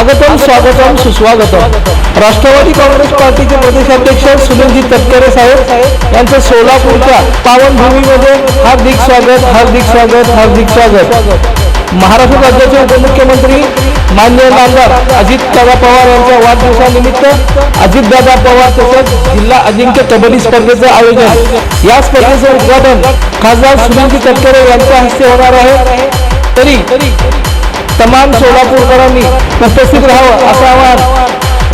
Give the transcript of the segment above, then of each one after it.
आगतम स्वागतम सुस्वागतम. राष्ट्रवादी काँग्रेस पार्टीचे प्रदेशाध्यक्ष सुनीलजी तटकरे साहेब यांचं सोलापूरच्या पावनभूमीमध्ये हार्दिक स्वागत हार्दिक स्वागत हार्दिक स्वागत. महाराष्ट्र राज्याचे उपमुख्यमंत्री मान्य नामदार अजितदादा पवार यांच्या वाढदिवसानिमित्त अजितदादा पवार तसेच जिल्हा अजिंक्य कबड्डी स्पर्धेचं आयोजन. या स्पर्धेचं उद्घाटन खासदार सुनीलजी तटकरे यांच्या हस्ते होणार आहे. तरी तमाम सोलापूरकरांनी उपस्थित राहावं असं आवाहन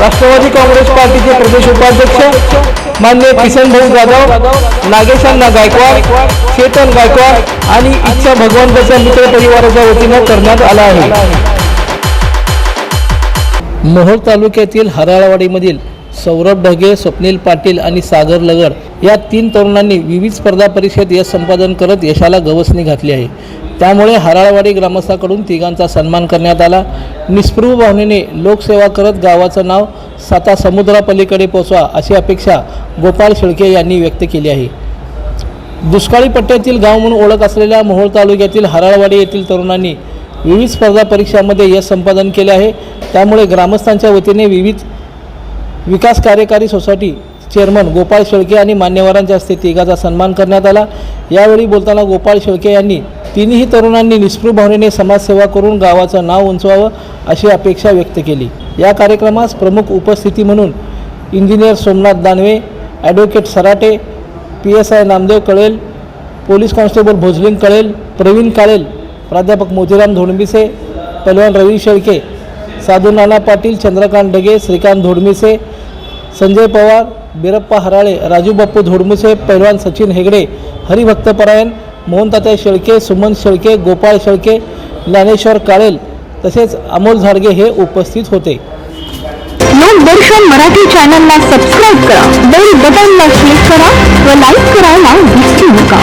राष्ट्रवादी काँग्रेस पार्टीचे प्रदेश उपाध्यक्ष मान्य किसन भाऊ जाधव नागेशांना गायकवाड चेतन गायकवाड आणि इच्छा भगवंताच्या मित्र परिवाराच्या वतीनं करण्यात आला आहे. मोहोळ तालुक्यातील हराळवाडीमधील सौरभ ढगे स्वप्नील पाटील आणि सागर लगड या तीन तरुणांनी विविध स्पर्धा परीक्षेत यश संपादन करत यशाला गवसणी घातली आहे. त्यामुळे हराळवाडी ग्रामस्थाकडून तिघांचा सन्मान करण्यात आला. निस्पृह भावनेने लोकसेवा करत गावाचं नाव साता समुद्रापलीकडे पोचवा अशी अपेक्षा गोपाळ शेळके यांनी व्यक्त केली आहे. दुष्काळी पट्ट्यातील गाव म्हणून ओळख असलेल्या मोहोळ तालुक्यातील हराळवाडी येथील तरुणांनी विविध स्पर्धा परीक्षांमध्ये यश संपादन केले आहे. त्यामुळे ग्रामस्थांच्या वतीने विविध विकास कार्यकारी सोसायटी चेअरमन गोपाळ शेळके आणि मान्यवरांच्या हस्ते तिघाचा सन्मान करण्यात आला. यावेळी बोलताना गोपाळ शेळके यांनी तिन्ही तरुणांनी निष्पृभावनेने समाजसेवा करून गावाचं नाव उंचवावं अशी अपेक्षा व्यक्त केली. या कार्यक्रमास प्रमुख उपस्थिती म्हणून engineer Somnath Danve advocate Sarate P S I Namdev कळेल पोलीस कॉन्स्टेबल भोजलिंग कळेल प्रवीण काळेल प्राध्यापक मोतीराम धोडमिसे पलवान रवी शेळके साधू नाना पाटील चंद्रकांत ढगे श्रीकांत धोडमिसे संजय पवार बिरप्पा हराळे राजू बाप्पू धोडमुसे पैलवान सचिन हेगडे हरिभक्तपरायण मोहनतात्या शेळके सुमन शेळके गोपाळ शेळके ज्ञानेश्वर काळेल तसेच अमोल झाडगे हे उपस्थित होते. लोकदर्शन मराठी चॅनलला सबस्क्राईब करा. बेल बटनला क्लिक करा व लाईक करायला विसरू नका.